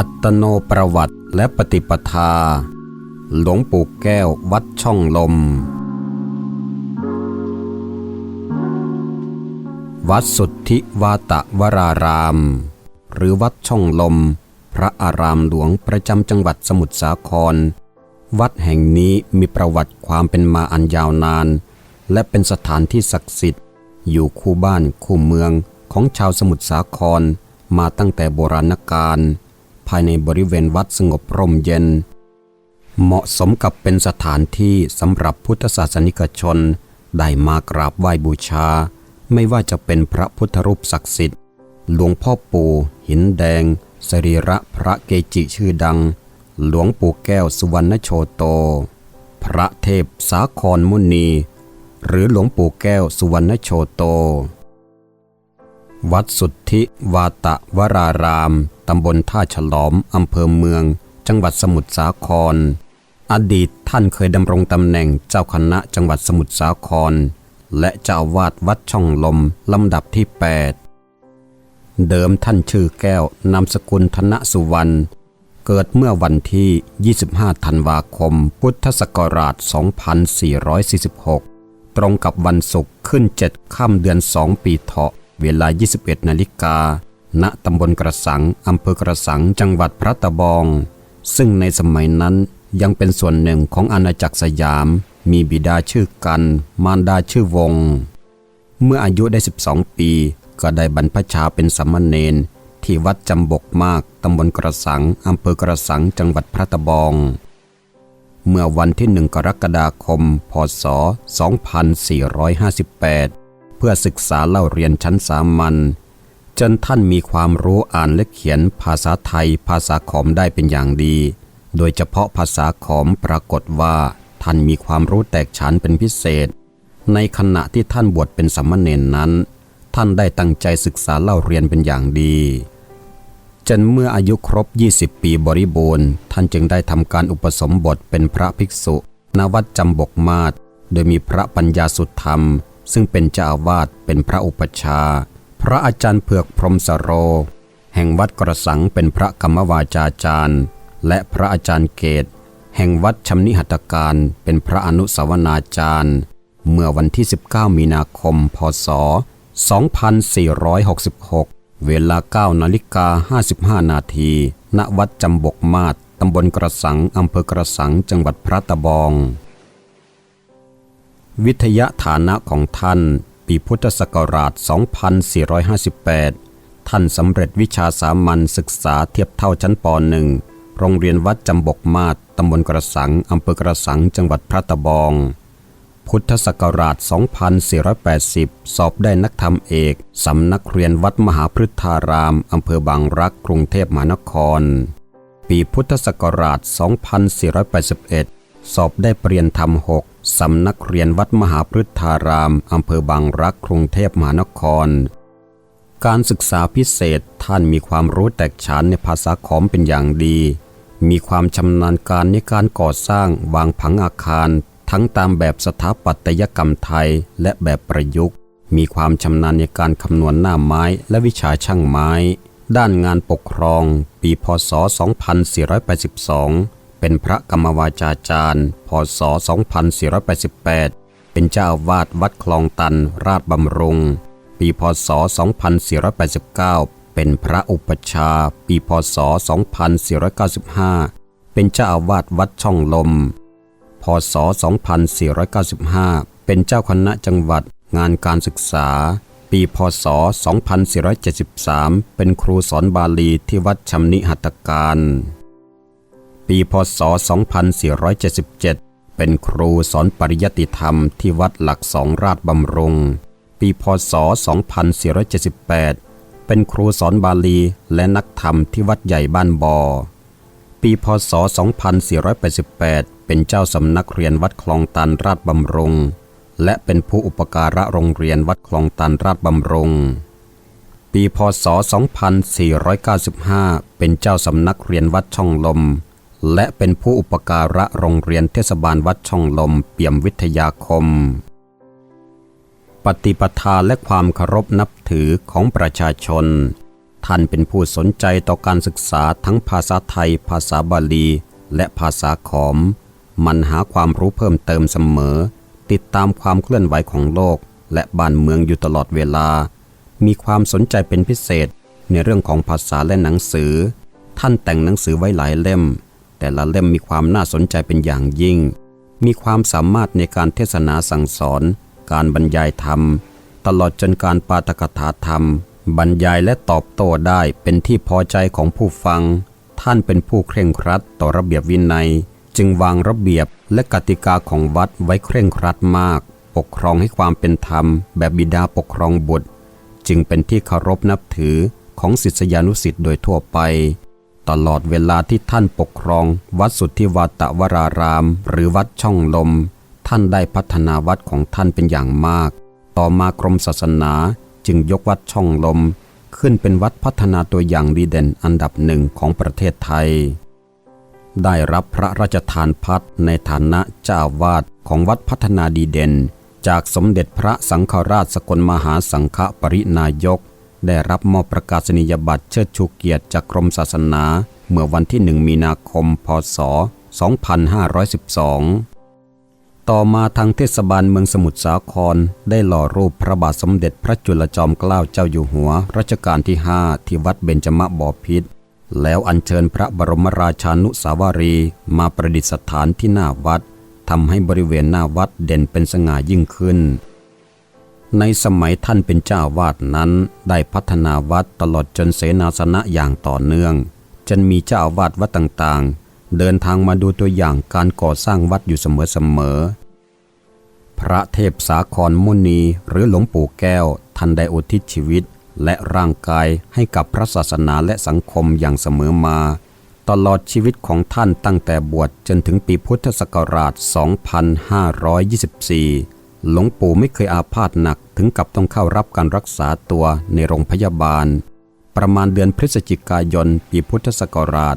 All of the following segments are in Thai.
อัตโนประวัติและปฏิปทา หลวงปู่แก้ววัดช่องลม วัดสุทธิวาตะวราราม หรือวัดช่องลม พระอารามหลวงประจำจังหวัดสมุทรสาคร วัดแห่งนี้มีประวัติความเป็นมาอันยาวนาน และเป็นสถานที่ศักดิ์สิทธิ์ อยู่คู่บ้านคู่เมืองของชาวสมุทรสาครมาตั้งแต่โบราณกาล ภายในบริเวณวัดสงบร่มเย็น เหมาะสมกับเป็นสถานที่สำหรับพุทธศาสนิกชน ได้มากราบไหว้บูชา ไม่ว่าจะเป็นพระพุทธรูปศักดิ์สิทธิ์ หลวงพ่อปู่ หินแดง สรีระพระเกจิชื่อดัง หลวงปู่แก้วสุวรรณโชโต พระเทพสาครมุนี หรือหลวงปู่แก้วสุวรรณโชโต วัดสุทธิวาตะวราราม ตำบลท่าฉลอม อำเภอเมือง จังหวัดสมุทรสาคร อดีตท่านเคยดำรงตำแหน่งเจ้าคณะจังหวัดสมุทรสาคร และเจ้าวาดวัดช่องลม ลำดับที่ 8 เดิมท่านชื่อแก้วนามสกุลธนสุวรรณ เกิดเมื่อวันที่ 25 ธันวาคม พุทธศักราช 2446 ตรงกับวันศุกร์ขึ้น 7 ค่ำเดือน 2 ปีเถาะ เวลา 21 นาฬิกา ณ ตำบลกระสัง อำเภอกระสัง จังหวัดพระตะบอง ซึ่งในสมัยนั้นยังเป็นส่วนหนึ่งของอาณาจักรสยาม มีบิดาชื่อกัน มารดาชื่อวง เมื่ออายุได้ 12 ปี ก็ได้บรรพชาเป็นสามเณรที่วัดจำบกมาก ตำบลกระสัง อำเภอกระสัง จังหวัดพระตะบอง เมื่อวันที่หนึ่งกรกฎาคม พศ 2458 เพื่อศึกษาเล่าเรียนชั้นสามัญจนท่านมีความรู้อ่านและเขียนภาษาไทยภาษาขอมได้เป็นอย่างดี โดยเฉพาะภาษาขอมปรากฏว่า ท่านมีความรู้แตกฉานเป็นพิเศษ ในขณะที่ท่านบวชเป็นสามเณรนั้น ท่านได้ตั้งใจศึกษาเล่าเรียนเป็นอย่างดี จนเมื่ออายุครบ 20 ปีบริบูรณ์ ท่านจึงได้ทำการอุปสมบทเป็นพระภิกษุณวัดจำบกมาศโดยมีพระปัญญาสุดธรรม ซึ่งเป็นเจ้าอาวาสเป็นพระอุปชา พระอาจารย์เผือกพรหมสโร แห่งวัดกระสังเป็นพระกรรมวาจาจารย์ และพระอาจารย์เกต แห่งวัดชำนิหัตการเป็นพระอนุสาวนาจารย์ เมื่อวันที่ 19 มีนาคม พศ 2466 เวลา9นาฬิกา55 นาที ณ วัดจำบกมาศตำบลกระสังอำเภอกระสัง จังหวัดพระตะบอง วิทยาฐานะของท่าน ปีพุทธศักราช 2458 ท่านสำเร็จวิชาสามัญศึกษาเทียบเท่าชั้นป .1 โรงเรียนวัดจำบกมาศตำบลกระสังอำเภอกระสังจังหวัดพระตะบอง พุทธศักราช 2480 สอบได้นักธรรมเอกสำนักเรียนวัดมหาพฤทธารามอำเภอบางรักกรุงเทพมหานคร ปีพุทธศักราช 2481 สอบได้เปลี่ยนธรรมหก สำนักเรียนวัดมหาพฤทธาราม อำเภอบางรักกรุงเทพมหานคร การศึกษาพิเศษท่านมีความรู้แตกฉานในภาษาขอมเป็นอย่างดี มีความชำนาญการในการก่อสร้างวางผังอาคาร ทั้งตามแบบสถาปัตยกรรมไทยและแบบประยุกต์ มีความชำนาญในการคำนวณหน้าไม้และวิชาช่างไม้ ด้านงานปกครอง ปีพศ 2482 เป็นพระกรรมวาจาจารย์ พศ 2488 เป็นเจ้าวาสวัดคลองตันราชบำรุง ปี พศ 2489 เป็นพระอุปชา ปี พศ 2495 เป็นเจ้าอาวาสวัดช่องลม พศ 2495 เป็นเจ้าคณะจังหวัดงานการศึกษา ปี พศ 2473 เป็นครูสอนบาลีที่วัดชำนิหัตการ ปีพศ 2477 เป็นครูสอนปริยติธรรมที่วัดหลักสองราชบำรุง ปีพศ 2478 เป็นครูสอนบาลีและนักธรรมที่วัดใหญ่บ้านบอ ปีพศ 2488 เป็นเจ้าสำนักเรียนวัดคลองตันราชบำรุง และเป็นผู้อุปการะโรงเรียนวัดคลองตันราชบำรุงปีพศ 2495 เป็นเจ้าสำนักเรียนวัดช่องลม และเป็นผู้อุปการะโรงเรียนเทศบาลวัดช่องลมเปี่ยมวิทยาคม ปฏิปทาและความเคารพนับถือของประชาชน ท่านเป็นผู้สนใจต่อการศึกษาทั้งภาษาไทย ภาษาบาลี และภาษาขอม มันหาความรู้เพิ่มเติมเสมอ ติดตามความเคลื่อนไหวของโลก และบ้านเมืองอยู่ตลอดเวลา มีความสนใจเป็นพิเศษในเรื่องของภาษาและหนังสือ ท่านแต่งหนังสือไว้หลายเล่ม แต่ละเล่มมีความน่าสนใจเป็นอย่างยิ่ง มีความสามารถในการเทศนาสั่งสอน การบรรยายธรรม ตลอดจนการปาฐกถาธรรม บรรยายและตอบโต้ได้เป็นที่พอใจของผู้ฟัง ท่านเป็นผู้เคร่งครัดต่อระเบียบวินัย จึงวางระเบียบและกติกาของวัดไว้เคร่งครัดมาก ปกครองให้ความเป็นธรรม แบบบิดาปกครองบุตร จึงเป็นที่เคารพนับถือของศิษยานุศิษย์โดยทั่วไป ตลอดเวลาที่ท่านปกครอง วัดสุทธิวัตวราราม หรือวัดช่องลม ท่านได้พัฒนาวัดของท่านเป็นอย่างมาก ต่อมากรมศาสนาจึงยกวัดช่องลม ขึ้นเป็นวัดพัฒนาตัวอย่างดีเด่นอันดับหนึ่งของประเทศไทย ได้รับพระราชทานพัดในฐานะเจ้าวาดของวัดพัฒนาดีเด่น จากสมเด็จพระสังฆราชสกลมหาสังฆปรินายก ได้รับมอบประกาศนียบัตรเชิดชูเกียรติจากกรมศาสนา เมื่อวันที่หนึ่งมีนาคม พศ 2512 ต่อมาทางเทศบาลเมืองสมุทรสาครได้หล่อรูปพระบาทสมเด็จพระจุลจอมเกล้าเจ้าอยู่หัว รัชกาลที่ 5 ที่วัดเบญจมบพิตรแล้วอัญเชิญพระบรมราชานุสาวรีย์มาประดิษฐานที่หน้าวัดทำให้บริเวณหน้าวัดเด่นเป็นสง่ายิ่งขึ้น ในสมัยท่านเป็นเจ้าวาดนั้น ได้พัฒนาวัดตลอดจนเสนาสนะอย่างต่อเนื่อง จนมีเจ้าวาดวัดต่างๆ เดินทางมาดูตัวอย่างการก่อสร้างวัดอยู่เสมอๆพระเทพสาครมุนีหรือหลวงปู่แก้ว ท่านได้อุทิศชีวิตและร่างกายให้กับพระศาสนาและสังคมอย่างเสมอมา ตลอดชีวิตของท่านตั้งแต่บวชจนถึงปีพุทธศักราช 2524 หลวงปู่ไม่เคยอาพาธหนักถึงกับต้องเข้ารับการรักษาตัวในโรงพยาบาล ประมาณเดือนพฤศจิกายน ปีพุทธศักราช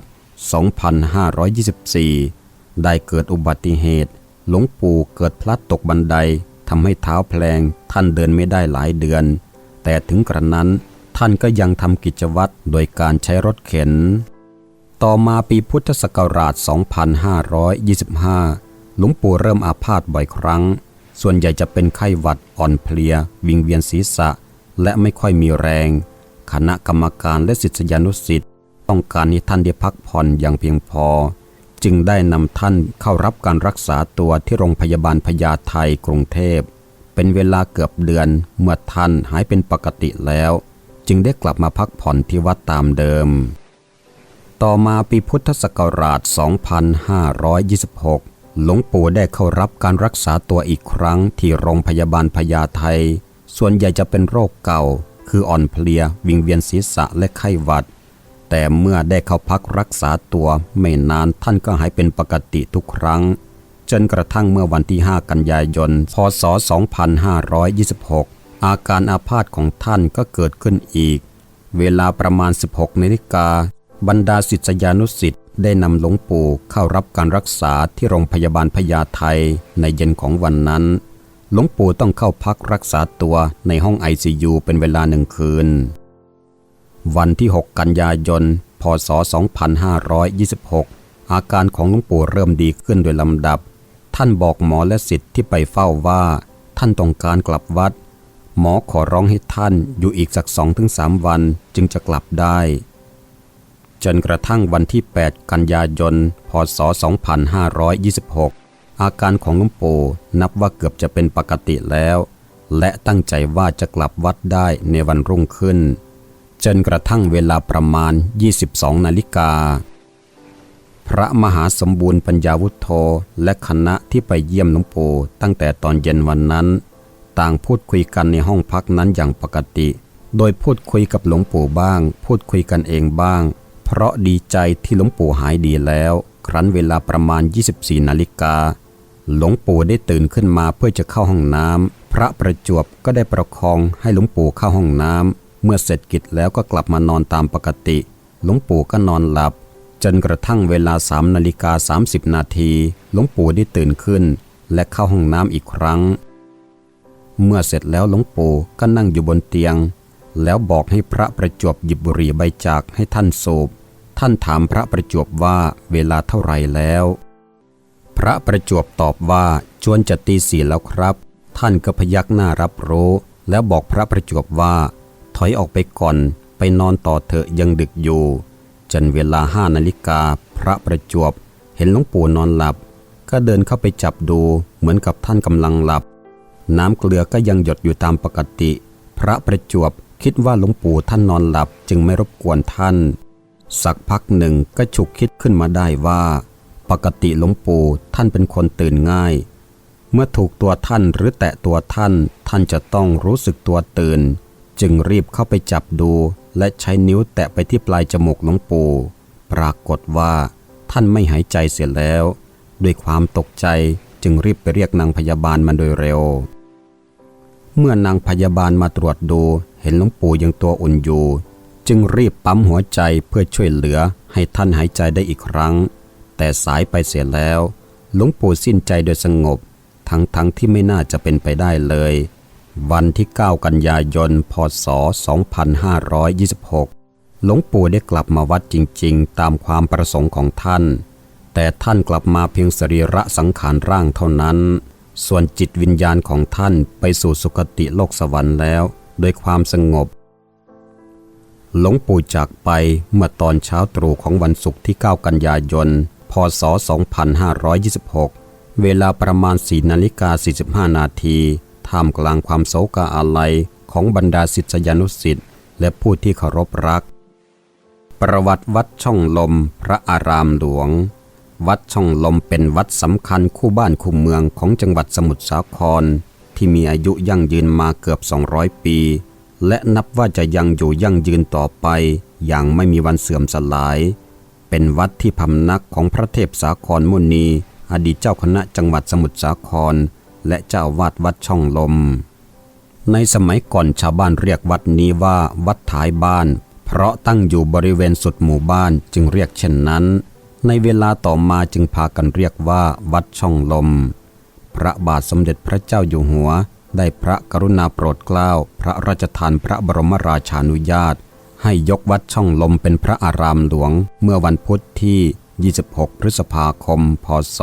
2524 ได้เกิดอุบัติเหตุ หลวงปู่เกิดพลัดตกบันไดทำให้เท้าแพลง ท่านเดินไม่ได้หลายเดือน แต่ถึงกระนั้นท่านก็ยังทำกิจวัตรโดยการใช้รถเข็น ต่อมาปีพุทธศักราช 2525 หลวงปู่เริ่มอาพาธบ่อยครั้ง ส่วนใหญ่จะเป็นไข้หวัดอ่อนเพลีย วิงเวียนศีรษะ และไม่ค่อยมีแรง คณะกรรมการและศิษยานุศิษย์ต้องการให้ท่านได้พักผ่อนอย่างเพียงพอ จึงได้นำท่านเข้ารับการรักษาตัวที่โรงพยาบาลพญาไทกรุงเทพ เป็นเวลาเกือบเดือนเมื่อท่านหายเป็นปกติแล้ว จึงได้กลับมาพักผ่อนที่วัดตามเดิม ต่อมาปีพุทธศักราช 2526 หลวงปู่ได้เข้ารับการรักษาตัวอีกครั้งที่โรงพยาบาลพญาไทส่วนใหญ่จะเป็นโรคเก่า คืออ่อนเพลีย วิงเวียนศีรษะและไข้หวัด แต่เมื่อได้เข้าพักรักษาตัวไม่นานท่านก็หายเป็นปกติทุกครั้ง จนกระทั่งเมื่อวันที่ 5 กันยายน พศ 2526 อาการอาพาธของท่านก็เกิดขึ้นอีก เวลาประมาณ 16นาฬิกา บรรดาศิษยานุศิษย์ได้นำหลวงปู่เข้ารับการรักษาที่โรงพยาบาลพญาไทในเย็นของวันนั้น หลวงปู่ต้องเข้าพักรักษาตัวในห้องไอซียูเป็นเวลาหนึ่งคืน วันที่ 6 กันยายน พศ 2526 อาการของหลวงปู่เริ่มดีขึ้นโดยลำดับ ท่านบอกหมอและศิษย์ที่ไปเฝ้าว่า ท่านต้องการกลับวัด หมอขอร้องให้ท่านอยู่อีกสักสองถึงสามวันจึงจะกลับได้ จนกระทั่งวันที่ 8 กันยายน พศ 2526 อาการของหลวงปู่นับว่าเกือบจะเป็นปกติแล้ว และตั้งใจว่าจะกลับวัดได้ในวันรุ่งขึ้น จนกระทั่งเวลาประมาณ 22 นาฬิกา พระมหาสมบูรณ์ปัญญาวุฒโธและคณะที่ไปเยี่ยมหลวงปู่ตั้งแต่ตอนเย็นวันนั้น ต่างพูดคุยกันในห้องพักนั้นอย่างปกติ โดยพูดคุยกับหลวงปู่บ้าง พูดคุยกันเองบ้าง เพราะดีใจที่หลวงปู่หายดีแล้ว ครั้นเวลาประมาณ 24 นาฬิกา หลวงปู่ได้ตื่นขึ้นมาเพื่อจะเข้าห้องน้ำพระประจวบก็ได้ประคองให้หลวงปู่เข้าห้องน้ำเมื่อเสร็จกิจแล้วก็กลับมานอนตามปกติ หลวงปู่ก็นอนหลับ จนกระทั่งเวลาสามนาฬิกา30 นาทีหลวงปู่ได้ตื่นขึ้น และเข้าห้องน้ำอีกครั้ง เมื่อเสร็จแล้วหลวงปู่ก็นั่งอยู่บนเตียงแล้วบอกให้พระประจวบหยิบบุหรี่ใบจากให้ท่านสูบ ท่านถามพระประจวบว่าเวลาเท่าไรแล้ว พระประจวบตอบว่าจวนจะตีสี่แล้วครับ ท่านก็พยักหน้ารับรู้ แล้วบอกพระประจวบว่า ถอยออกไปก่อน ไปนอนต่อเถอะยังดึกอยู่ จนเวลาห้านาฬิกา พระประจวบ เห็นหลวงปู่นอนหลับ ก็เดินเข้าไปจับดูเหมือนกับท่านกำลังหลับ น้ำเกลือก็ยังหยดอยู่ตามปกติ พระประจวบคิดว่าหลวงปู่ท่านนอนหลับจึงไม่รบกวนท่าน สักพักหนึ่งก็ฉุกคิดขึ้นมาได้ว่า ปกติหลวงปู่ท่านเป็นคนตื่นง่าย เมื่อถูกตัวท่านหรือแตะตัวท่าน ท่านจะต้องรู้สึกตัวตื่น จึงรีบเข้าไปจับดู และใช้นิ้วแตะไปที่ปลายจมูกหลวงปู่ปรากฏว่า ท่านไม่หายใจเสียแล้ว ด้วยความตกใจจึงรีบไปเรียกนางพยาบาลมาโดยเร็ว เมื่อนางพยาบาลมาตรวจดูเห็นหลวงปู่ยังตัวอุ่นอยู่ จึงรีบปั๊มหัวใจเพื่อช่วยเหลือให้ท่านหายใจได้อีกครั้ง แต่สายไปเสียแล้ว หลวงปู่สิ้นใจโดยสงบ ทั้งทั้งที่ไม่น่าจะเป็นไปได้เลย วันที่ 9 กันยายน พศ 2526 หลวงปู่ได้กลับมาวัดจริง ๆ ตามความประสงค์ของท่าน แต่ท่านกลับมาเพียงสรีระสังขารร่างเท่านั้น ส่วนจิตวิญญาณของท่านไปสู่สุคติโลกสวรรค์แล้ว โดยความสงบ หลวงปู่จากไปเมื่อตอนเช้าตรู่ของวันศุกร์ที่ 9 กันยายน พศ 2526 เวลาประมาณ4นาฬิกา45 นาทีท่ามกลางความโศกอาลัยของบรรดาศิษยานุศิษย์และผู้ที่เคารพรัก ประวัติวัดช่องลมพระอารามหลวง วัดช่องลมเป็นวัดสำคัญคู่บ้านคู่เมืองของจังหวัดสมุทรสาคร ที่มีอายุยั่งยืนมาเกือบ 200 ปี และนับว่าจะยังอยู่ยั่งยืนต่อไป อย่างไม่มีวันเสื่อมสลาย เป็นวัดที่พำนักของพระเทพสาครมุนี อดีตเจ้าคณะจังหวัดสมุทรสาคร และเจ้าวาดวัดช่องลม ในสมัยก่อนชาวบ้านเรียกวัดนี้ว่า วัดท้ายบ้าน เพราะตั้งอยู่บริเวณสุดหมู่บ้านจึงเรียกเช่นนั้น ในเวลาต่อมาจึงพากันเรียกว่า วัดช่องลม พระบาทสมเด็จพระเจ้าอยู่หัว ได้พระกรุณาโปรดเกล้าพระราชทานพระบรมราชานุญาต ให้ยกวัดช่องลมเป็นพระอารามหลวง เมื่อวันพุธที่ 26 พฤษภาคม พศ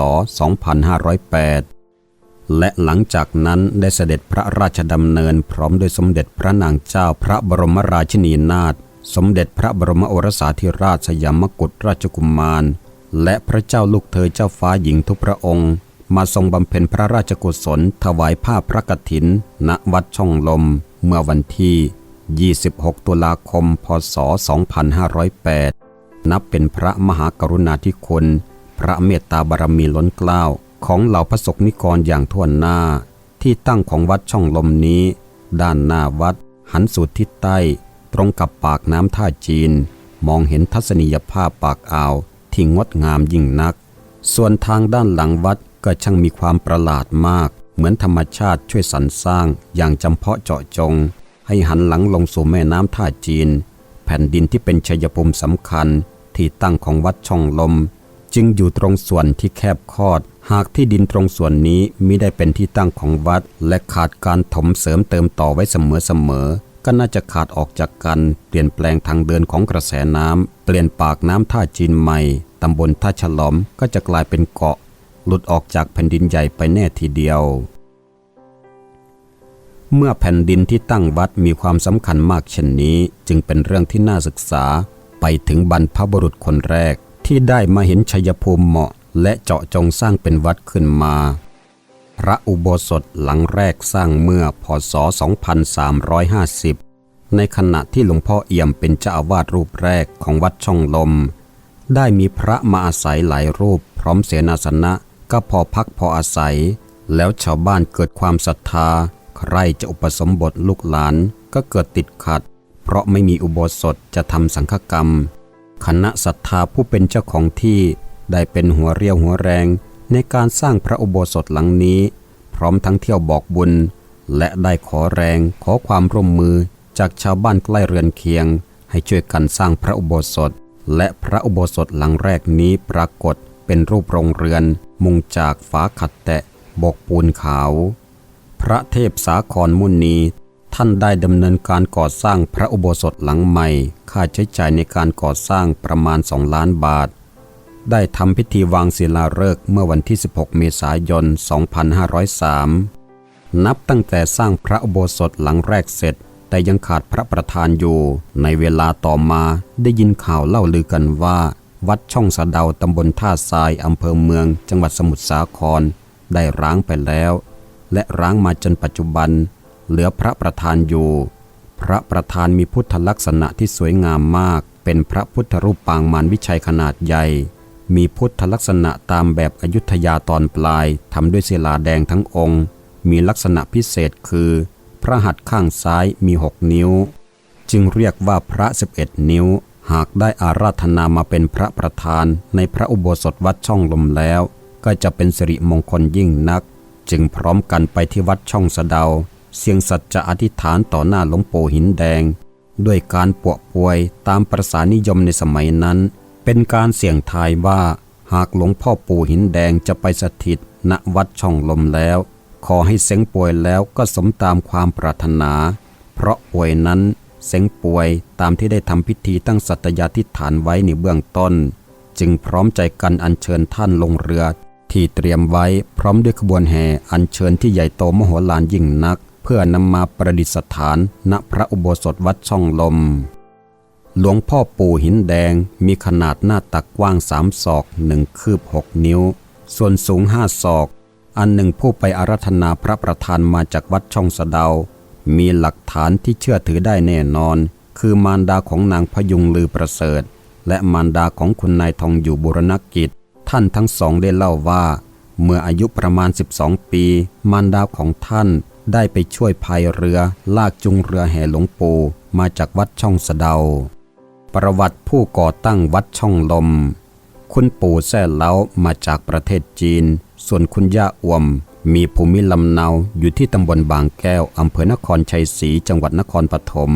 2508 และหลังจากนั้นได้เสด็จพระราชดำเนินพร้อมด้วยสมเด็จพระนางเจ้าพระบรมราชินีนาถสมเด็จพระบรมโอรสาธิราชสยามกุฎราชกุมาร และพระเจ้าลูกเธอเจ้าฟ้าหญิงทุกพระองค์ มาทรงบำเพ็ญพระราชกุศลถวายผ้าพระกฐิน ณวัดช่องลม เมื่อวันที่ 26 ตุลาคม พศ 2508 นับเป็นพระมหากรุณาธิคุณ พระเมตตาบารมีล้นเกล้าของเหล่าพระสกนิกรอย่างทั่วหน้า ที่ตั้งของวัดช่องลมนี้ ด้านหน้าวัด หันสู่ทิศใต้ ตรงกับปากน้ำท่าจีน มองเห็นทัศนียภาพปากอ่าวที่งดงามยิ่งนัก ส่วนทางด้านหลังวัด ก็ช่างมีความประหลาดมาก เหมือนธรรมชาติช่วยสรรสร้างอย่างจำเพาะเจาะจง ให้หันหลังลงสู่แม่น้ำท่าจีน แผ่นดินที่เป็นชัยภูมิสำคัญที่ตั้งของวัดช่องลม จึงอยู่ตรงส่วนที่แคบคอด หากที่ดินตรงส่วนนี้มิได้เป็นที่ตั้งของวัด และขาดการถมเสริมเติมต่อไว้เสมอๆก็น่าจะขาดออกจากกันเปลี่ยนแปลงทางเดินของกระแสน้ำเปลี่ยนปากน้ำท่าจีนใหม่ตำบลท่าฉลอมก็จะกลายเป็นเกาะ หลุดออกจากแผ่นดินใหญ่ไปแน่ทีเดียว เมื่อแผ่นดินที่ตั้งวัดมีความสำคัญมากเช่นนี้ จึงเป็นเรื่องที่น่าศึกษาไปถึงบรรพบุรุษคนแรกที่ได้มาเห็นชัยภูมิเหมาะ และเจาะจงสร้างเป็นวัดขึ้นมา พระอุโบสถหลังแรกสร้างเมื่อพศ 2350 ในขณะที่หลวงพ่อเอี่ยมเป็นเจ้าอาวาสรูปแรกของวัดช่องลม ได้มีพระมาอาศัยหลายรูปพร้อมเสนาสนะ ก็พอพักพออาศัย แล้วชาวบ้านเกิดความศรัทธา ใครจะอุปสมบทลูกหลานก็เกิดติดขัด เพราะไม่มีอุโบสถจะทำสังฆกรรม คณะศรัทธาผู้เป็นเจ้าของที่ได้เป็นหัวเรียวหัวแรงในการสร้างพระอุโบสถหลังนี้ พร้อมทั้งเที่ยวบอกบุญ และได้ขอแรงขอความร่วมมือจากชาวบ้านใกล้เรือนเคียง ให้ช่วยกันสร้างพระอุโบสถ และพระอุโบสถหลังแรกนี้ปรากฏเป็นรูปโรงเรือน มุงจากฝาขัดแตะบกปูนขาว พระเทพสาครมุนีท่านได้ดำเนินการก่อสร้างพระอุโบสถหลังใหม่ ค่าใช้จ่ายในการก่อสร้างประมาณ2ล้านบาท ได้ทำพิธีวางศิลาฤกษ์เมื่อวันที่ 16 เมษายน 2503 นับตั้งแต่สร้างพระอุโบสถหลังแรกเสร็จ แต่ยังขาดพระประธานอยู่ ในเวลาต่อมาได้ยินข่าวเล่าลือกันว่า วัดช่องสะเดาตำบลท่าทรายอำเภอเมือง จังหวัดสมุทรสาคร ได้ร้างไปแล้ว และร้างมาจนปัจจุบัน เหลือพระประธานอยู่ พระประธานมีพุทธลักษณะที่สวยงามมาก เป็นพระพุทธรูปปางมารวิชัยขนาดใหญ่ มีพุทธลักษณะตามแบบอยุธยาตอนปลายทำด้วยศิลาแดงทั้งองค์ มีลักษณะพิเศษคือ พระหัตถ์ข้างซ้ายมีหกนิ้ว จึงเรียกว่าพระ 11 นิ้ว หากได้อาราธนามาเป็นพระประธานในพระอุโบสถวัดช่องลมแล้ว ก็จะเป็นสิริมงคลยิ่งนัก จึงพร้อมกันไปที่วัดช่องสะเดา เสียงสัจจะอธิษฐานต่อหน้าหลวงปู่หินแดง ด้วยการปวกป่วยตามประสานิยมในสมัยนั้น เป็นการเสี่ยงทายว่าหากหลวงพ่อปู่หินแดงจะไปสถิตณวัดช่องลมแล้ว ขอให้เซ็งป่วยแล้วก็สมตามความปรารถนา เพราะป่วยนั้น เซ็งป่วยตามที่ได้ทำพิธีตั้งสัตยาธิฐานไว้ในเบื้องต้น จึงพร้อมใจกันอัญเชิญท่านลงเรือ ที่เตรียมไว้พร้อมด้วยขบวนแห่อัญเชิญที่ใหญ่โตมโหฬารยิ่งนัก เพื่อนำมาประดิษฐาน ณพระอุโบสถวัดช่องลม หลวงพ่อปู่หินแดงมีขนาดหน้าตักกว้างสามศอกหนึ่งคืบหกนิ้ว ส่วนสูงห้าศอก อันหนึ่งผู้ไปอารัธนาพระประธานมาจากวัดช่องสะเดา มีหลักฐานที่เชื่อถือได้แน่นอน คือมารดาของนางพยุงลือประเสริฐ และมารดาของคุณนายทองอยู่บุรณกิจ ท่านทั้งสองได้เล่าว่า เมื่ออายุประมาณ 12 ปี มารดาของท่านได้ไปช่วยพายเรือลากจุงเรือแห่หลวงปู่มาจากวัดช่องสะเดา ประวัติผู้ก่อตั้งวัดช่องลม คุณปู่แซ่เล้ามาจากประเทศจีน ส่วนคุณย่าอวม มีภูมิลำเนาอยู่ที่ตำบลบางแก้วอำเภอนครชัยศรีจังหวัดนครปฐม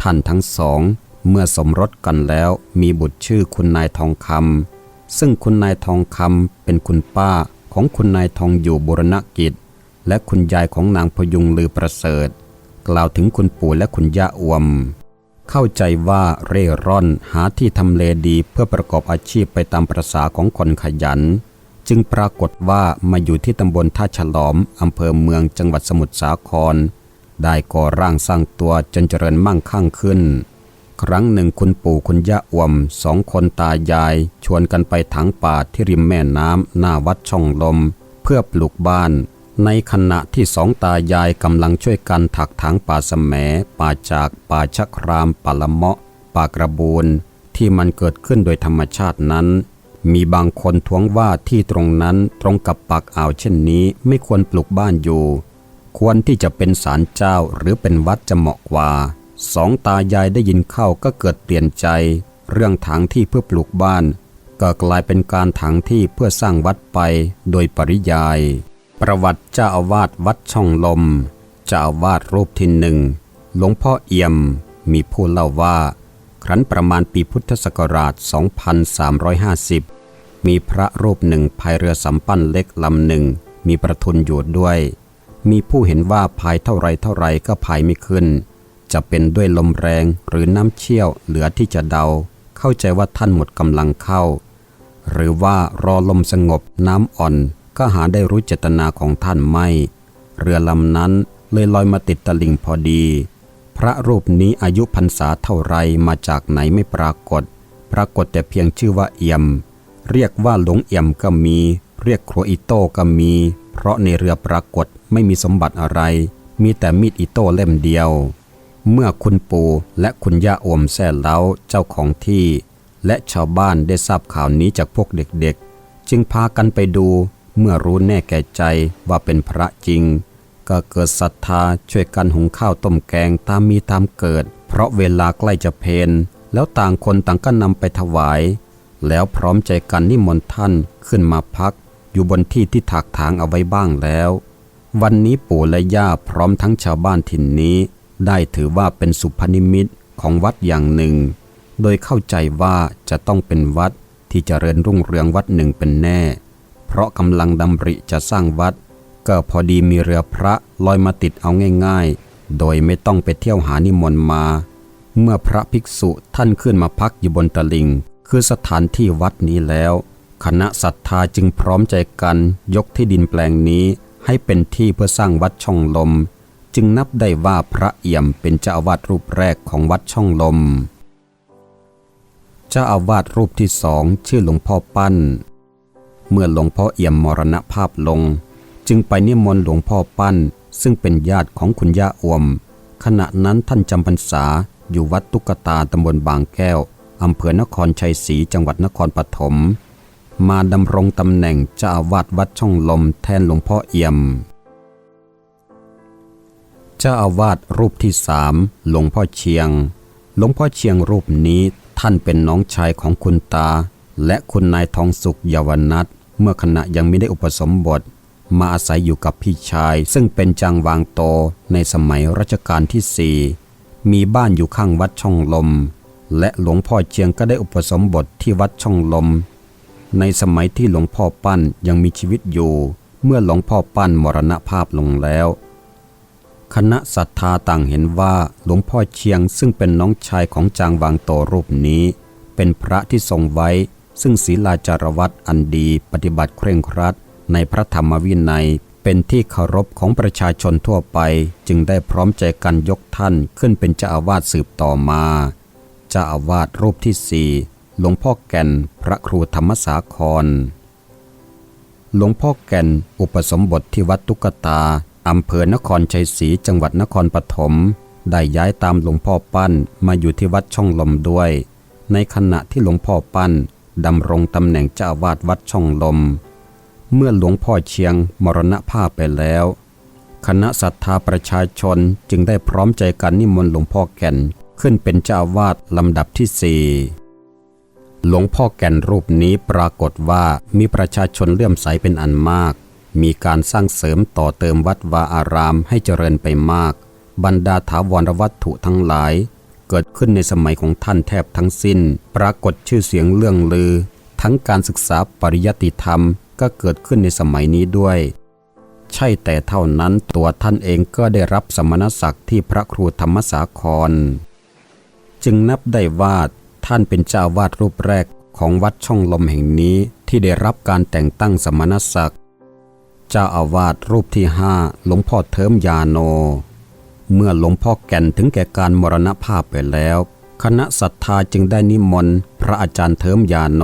ท่านทั้งสอง เมื่อสมรสกันแล้วมีบุตรชื่อคุณนายทองคำซึ่งคุณนายทองคำเป็นคุณป้าของคุณนายทองอยู่บุรณกิจ และคุณยายของนางพยุงลือประเสริฐ กล่าวถึงคุณปู่และคุณย่าอวม เข้าใจว่าเร่ร่อนหาที่ทำเลดีเพื่อประกอบอาชีพไปตามประษาของคนขยัน จึงปรากฏว่ามาอยู่ที่ตำบลท่าฉลอมอำเภอเมืองจังหวัดสมุทรสาคร ได้ก่อร่างสร้างตัวจนเจริญมั่งคั่งขึ้น ครั้งหนึ่งคุณปู่คุณย่าอวมสองคนตายาย ชวนกันไปถังป่าที่ริมแม่น้ำหน้าวัดช่องลม เพื่อปลูกบ้าน ในขณะที่สองตายายกำลังช่วยกันถักถางป่าสะแหมป่าจากป่าชะครามป่าละเมาะป่ากระบูนที่มันเกิดขึ้นโดยธรรมชาตินั้น มีบางคนท้วงว่าที่ตรงนั้นตรงกับปากอ่าวเช่นนี้ไม่ควรปลูกบ้านอยู่ ควรที่จะเป็นศาลเจ้าหรือเป็นวัดจะเหมาะกว่า สองตายายได้ยินเข้าก็เกิดเปลี่ยนใจ เรื่องถางที่เพื่อปลูกบ้าน ก็กลายเป็นการถางที่เพื่อสร้างวัดไปโดยปริยาย ประวัติเจ้าอาวาสวัดช่องลมเจ้าอาวาสรูปที่หนึ่งหลวงพ่อเอี่ยม มีผู้เล่าว่า ครั้นประมาณปีพุทธศักราช 2350 มีพระรูปหนึ่งพายเรือสำปั้นเล็กลำหนึ่ง มีประทุนอยู่ด้วย มีผู้เห็นว่าพายเท่าไรเท่าไรก็พายไม่ขึ้น จะเป็นด้วยลมแรงหรือน้ำเชี่ยวเหลือที่จะเดา เข้าใจว่าท่านหมดกำลังเข้า หรือว่ารอลมสงบน้ำอ่อนก็หาได้รู้เจตนาของท่านไม่ เรือลำนั้นเลยลอยมาติดตลิ่งพอดี พระรูปนี้อายุพรรษาเท่าไรมาจากไหนไม่ปรากฏ ปรากฏแต่เพียงชื่อว่าเอี่ยม เรียกว่าหลงเอี่ยมก็มี เรียกครัวอิโต้ก็มี เพราะในเรือปรากฏไม่มีสมบัติอะไร มีแต่มีดอิโต้เล่มเดียว เมื่อคุณปู่และคุณย่าอมแซ่เล้าเจ้าของที่ และชาวบ้านได้ทราบข่าวนี้จากพวกเด็กๆ จึงพากันไปดู เมื่อรู้แน่แก่ใจว่าเป็นพระจริง ก็เกิดศรัทธาช่วยกันหุงข้าวต้มแกงตามมีตามเกิด เพราะเวลาใกล้จะเพนแล้วต่างคนต่างก็นำไปถวาย แล้วพร้อมใจกันนิมนต์ท่านขึ้นมาพัก อยู่บนที่ที่ถักถางเอาไว้บ้างแล้ว วันนี้ปู่และย่าพร้อมทั้งชาวบ้านถิ่นนี้ ได้ถือว่าเป็นสุพนิมิตของวัดอย่างหนึ่ง โดยเข้าใจว่าจะต้องเป็นวัดที่จเจริญรุ่งเรืองวัดหนึ่งเป็นแน่ เพราะกำลังดำริจะสร้างวัด ก็พอดีมีเรือพระลอยมาติดเอาง่ายๆ โดยไม่ต้องไปเที่ยวหานิมนต์มา เมื่อพระภิกษุท่านขึ้นมาพักอยู่บนตลิ่งคือสถานที่วัดนี้แล้ว คณะศรัทธาจึงพร้อมใจกันยกที่ดินแปลงนี้ให้เป็นที่เพื่อสร้างวัดช่องลม จึงนับได้ว่าพระเอี่ยมเป็นเจ้าอาวาสรูปแรกของวัดช่องลม เจ้าอาวาสรูปที่สองชื่อหลวงพ่อปั้น เมื่อหลวงพ่อเอี่ยมมรณภาพลง จึงไปนิมนต์หลวงพ่อปั้น ซึ่งเป็นญาติของคุณย่าอวม ขณะนั้นท่านจำพรรษาอยู่วัดตุ๊กตาตำบลบางแก้วอำเภอนครชัยศรีจังหวัดนครปฐมมาดำรงตำแหน่งเจ้าอาวาสวัดช่องลมแทนหลวงพ่อเอี่ยม เจ้าอาวาสรูปที่สามหลวงพ่อเชียง หลวงพ่อเชียงรูปนี้ท่านเป็นน้องชายของคุณตา และคุณนายทองสุขเยาวนัทเมื่อขณะยังไม่ได้อุปสมบท มาอาศัยอยู่กับพี่ชาย ซึ่งเป็นจางวางโตในสมัยรัชกาลที่สี่มีบ้านอยู่ข้างวัดช่องลม และหลวงพ่อเชียงก็ได้อุปสมบทที่วัดช่องลม ในสมัยที่หลวงพ่อปั้นยังมีชีวิตอยู่ เมื่อหลวงพ่อปั้นมรณภาพลงแล้ว คณะศรัทธาต่างเห็นว่าหลวงพ่อเชียงซึ่งเป็นน้องชายของจางวางโตรูปนี้ เป็นพระที่ทรงไว้ซึ่งศีลาจารวัตอันดีปฏิบัติเคร่งครัด ในพระธรรมวินัยเป็นที่เคารพของประชาชนทั่วไป จึงได้พร้อมใจกันยกท่านขึ้นเป็นเจ้าอาวาสสืบต่อมาเจ้าอาวาสรูปที่สี่หลวงพ่อแก่นพระครูธรรมสาคร หลวงพ่อแก่นอุปสมบทที่วัดตุกตาอำเภอนครชัยศรีจังหวัดนครปฐมได้ย้ายตามหลวงพ่อปั้นมาอยู่ที่วัดช่องลมด้วย ในขณะที่หลวงพ่อปั้นดำรงตำแหน่งเจ้าอาวาสวัดช่องลม เมื่อหลวงพ่อเชียงมรณภาพไปแล้ว คณะศรัทธาประชาชนจึงได้พร้อมใจกันนิมนต์หลวงพ่อแก่นขึ้นเป็นเจ้าวาสลำดับที่สี่หลวงพ่อแก่นรูปนี้ปรากฏว่ามีประชาชนเลื่อมใสเป็นอันมาก มีการสร้างเสริมต่อเติมวัดวาอารามให้เจริญไปมาก บรรดาถาวรวัตถุทั้งหลาย เกิดขึ้นในสมัยของท่านแทบทั้งสิ้น ปรากฏชื่อเสียงเรื่องลือ ทั้งการศึกษาปริยัติธรรม ก็เกิดขึ้นในสมัยนี้ด้วย ใช่แต่เท่านั้นตัวท่านเองก็ได้รับสมณศักดิ์ที่พระครูธรรมสาคร จึงนับได้ว่าท่านเป็นเจ้าวาดรูปแรกของวัดช่องลมแห่งนี้ที่ได้รับการแต่งตั้งสมณศักดิ์เจ้าอาวาสรูปที่ห้าหลวงพ่อเทิมยาโน เมื่อหลวงพ่อแก่นถึงแก่การมรณภาพไปแล้ว คณะศรัทธาจึงได้นิมนต์พระอาจารย์เทิมยาโน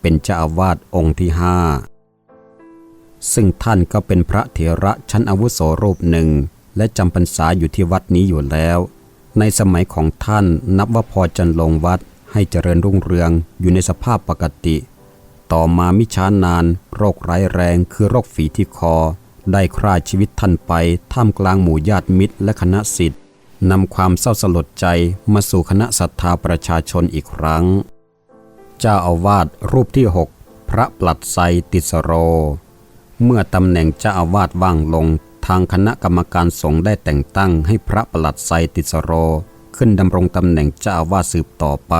เป็นเจ้าอาวาสองค์ที่ห้า ซึ่งท่านก็เป็นพระเถระชั้นอาวุโสรูปหนึ่ง และจำพรรษาอยู่ที่วัดนี้อยู่แล้ว ในสมัยของท่านนับว่าพอจันลงวัดให้เจริญรุ่งเรืองอยู่ในสภาพปกติ ต่อมามิช้านาน โรคร้ายแรงคือโรคฝีที่คอ ได้ฆ่าชีวิตท่านไปท่ามกลางหมู่ญาติมิตรและคณะสิทธิ์นำความเศร้าสลดใจมาสู่คณะศรัทธาประชาชนอีกครั้ง เจ้าอาวาสรูปที่ 6 พระปลัดไซติสโร เมื่อตำแหน่งเจ้าอาวาสว่างลง ทางคณะกรรมการสงฆ์ได้แต่งตั้งให้พระปลัดไซติสโร ขึ้นดำรงตำแหน่งเจ้าอาวาสสืบต่อไป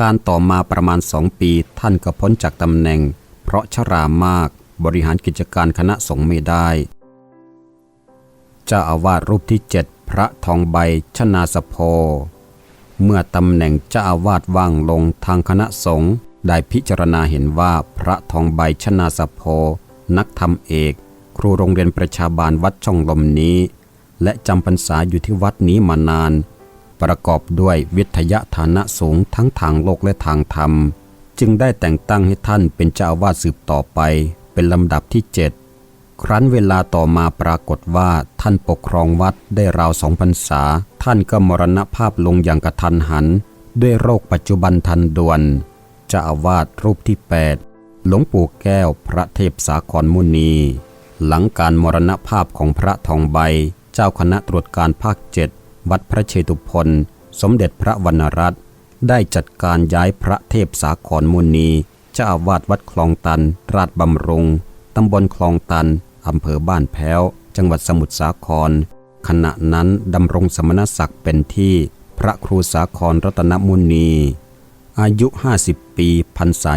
การต่อมาประมาณสองปีท่านก็พ้นจากตำแหน่ง เพราะชรามากบริหารกิจการคณะสงฆ์ไม่ได้ เจ้าอาวาสรูปที่เจ็ดพระทองใบชนาสโพเมื่อตำแหน่งเจ้าอาวาสว่างลงทางคณะสงฆ์ได้พิจารณาเห็นว่าพระทองใบชนาสโพ นักธรรมเอก ครูโรงเรียนประชาบาลวัดช่องลมนี้ และจำพรรษาอยู่ที่วัดนี้มานาน ประกอบด้วยวิทยาฐานะสูงทั้งทางโลกและทางธรรม จึงได้แต่งตั้งให้ท่านเป็นเจ้าอาวาสสืบต่อไป เป็นลำดับที่เจ็ดครั้นเวลาต่อมาปรากฏว่าท่านปกครองวัดได้ราวสองพรรษา ท่านก็มรณภาพลงอย่างกระทันหัน ด้วยโรคปัจจุบันทันด่วนเจ้าอาวาสรูปที่ 8 หลวงปู่แก้วพระเทพสาครมุนี หลังการมรณภาพของพระทองใบ เจ้าคณะตรวจการภาคเจ็ดวัดพระเชตุพนสมเด็จพระวรรณรัตน์ได้จัดการย้ายพระเทพสาครมุนีเจ้าอาวาสวัดคลองตัน ราชบำรุง ตำบลคลองตัน อำเภอบ้านแพ้ว จังหวัดสมุทรสาคร ขณะนั้นดำรงสมณศักดิ์เป็นที่พระครูสาครรัตนมุนี อายุ 50 ปีพรรษา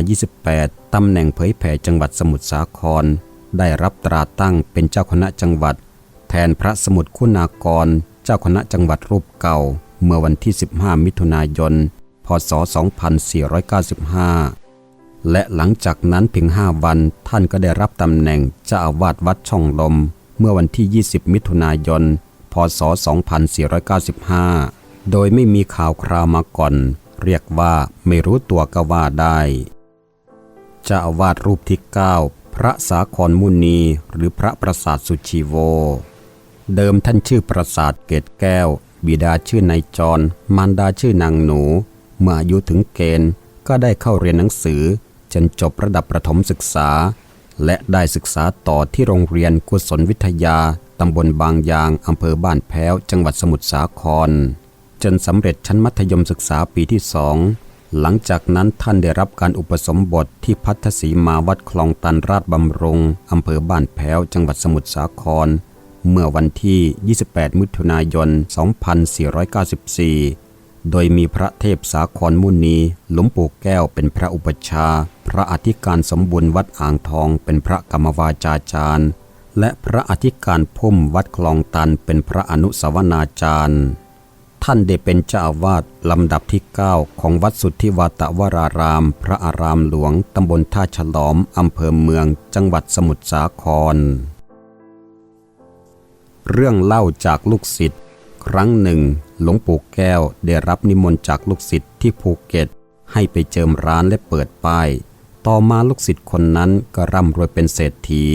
28 ตำแหน่งเผยแผ่จังหวัดสมุทรสาคร ได้รับตราตั้งเป็นเจ้าคณะจังหวัด แทนพระสมุทรคุณากร เจ้าคณะจังหวัดรูปเก่า เมื่อวันที่ 15 มิถุนายน พศ 2495 และหลังจากนั้นเพียง 5 วันท่านก็ได้รับตำแหน่งเจ้าอาวาสวัดช่องลม เมื่อวันที่ 20 มิถุนายน พศ 2495 โดยไม่มีข่าวคราวมาก่อน เรียกว่าไม่รู้ตัวก็ว่าได้จ้าอาวาสรูปที่ 9 พระสาครมุนีหรือพระประสาทสุชีโว เดิมท่านชื่อประสาทเกตแก้ว บิดาชื่อนายจร มารดาชื่อนางหนู เมื่ออายุถึงเกณฑ์ก็ได้เข้าเรียนหนังสือ จนจบระดับประถมศึกษา และได้ศึกษาต่อที่โรงเรียนกุศลวิทยา ตำบลบางยาง อำเภอบ้านแพ้ว จังหวัดสมุทรสาคร จนสำเร็จชั้นมัธยมศึกษาปีที่สองหลังจากนั้นท่านได้รับการอุปสมบทที่พัทสีมาวัดคลองตันราชบำรงอำเภอบ้านแพ้ว จังหวัดสมุทรสาคร เมื่อวันที่ 28 มิถุนายน 2494 โดยมีพระเทพสาครมุนีหลวงปู่แก้วเป็นพระอุปชา พระอธิการสมบุญวัดอ่างทองเป็นพระกรรมวาจาจารย์ และพระอธิการพุ่มวัดคลองตันเป็นพระอนุสาวนาจารย์ ท่านได้เป็นเจ้าวาสลำดับที่ 9 ของวัดสุทธิวาตวราราม พระอารามหลวง ตำบลท่าฉลอม อำเภอเมือง จังหวัดสมุทรสาคร เรื่องเล่าจากลูกศิษย์ ครั้งหนึ่ง หลวงปู่แก้วได้รับนิมนต์จากลูกศิษย์ที่ภูเก็ต ให้ไปเจิมร้านและเปิดป้าย ต่อมาลูกศิษย์คนนั้นก็ร่ำรวยเป็นเศรษฐี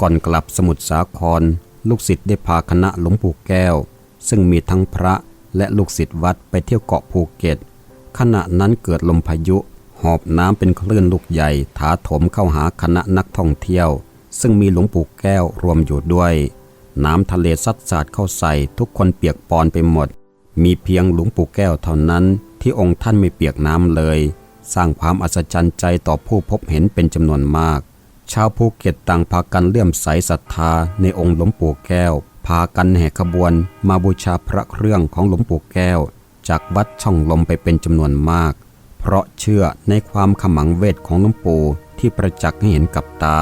ก่อนกลับสมุทรสาคร ลูกศิษย์ได้พาคณะหลวงปู่แก้ว ซึ่งมีทั้งพระ และลูกศิษย์วัดไปเที่ยวเกาะภูเก็ต ขณะนั้นเกิดลมพายุ หอบน้ำเป็นคลื่นลูกใหญ่ถาโถมเข้าหาคณะนักท่องเที่ยว ซึ่งมีหลวงปู่แก้วรวมอยู่ด้วย น้ำทะเลซัดสาดเข้าใส่ทุกคนเปียกปอนไปหมด มีเพียงหลวงปู่แก้วเท่านั้นที่องค์ท่านไม่เปียกน้ำเลย สร้างความอัศจรรย์ใจต่อผู้พบเห็นเป็นจำนวนมาก ชาวภูเก็ตต่างพากันเลื่อมใสศรัทธาในองค์หลวงปู่แก้วากันแห่ขบวนมาบูชาพระเครื่องของหลวงปู่แก้ว จากวัดช่องลมไปเป็นจำนวนมาก เพราะเชื่อในความขมังเวทของหลวงปู่ที่ประจักษ์ให้เห็นกับตา